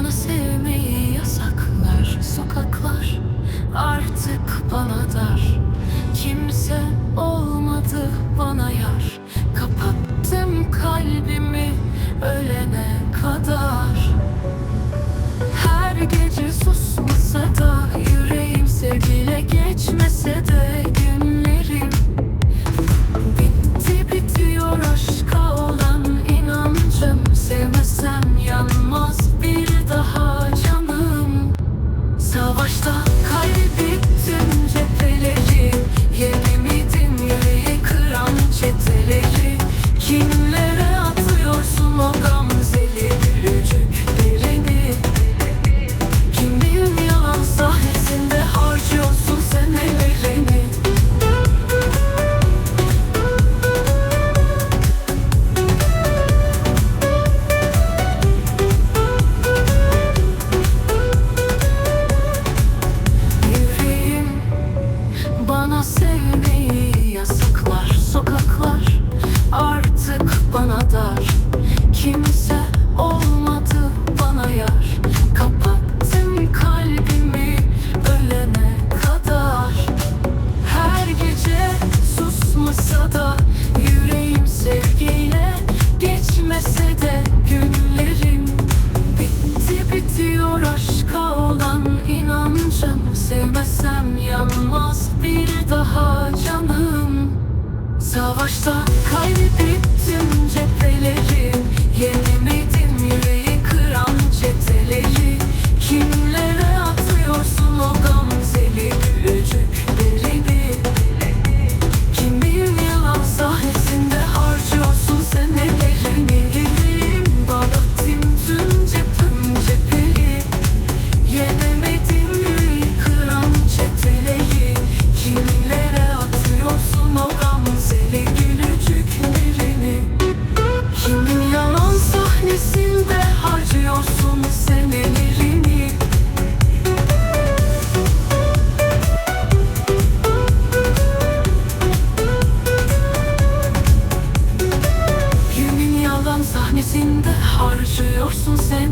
Bana sevmeyi yasaklar sokaklar artık bana dar. Kimse olmadı bana yar. Kapattım kalbimi ölene kadar. Yüreğim sevgiyle geçmese günlerim Bitti bitiyor aşka olan inancım. Sevmesem yanmaz bir daha canım. Savaşta kaybettim cepheleri Yenemedim yüreğimi. curso sem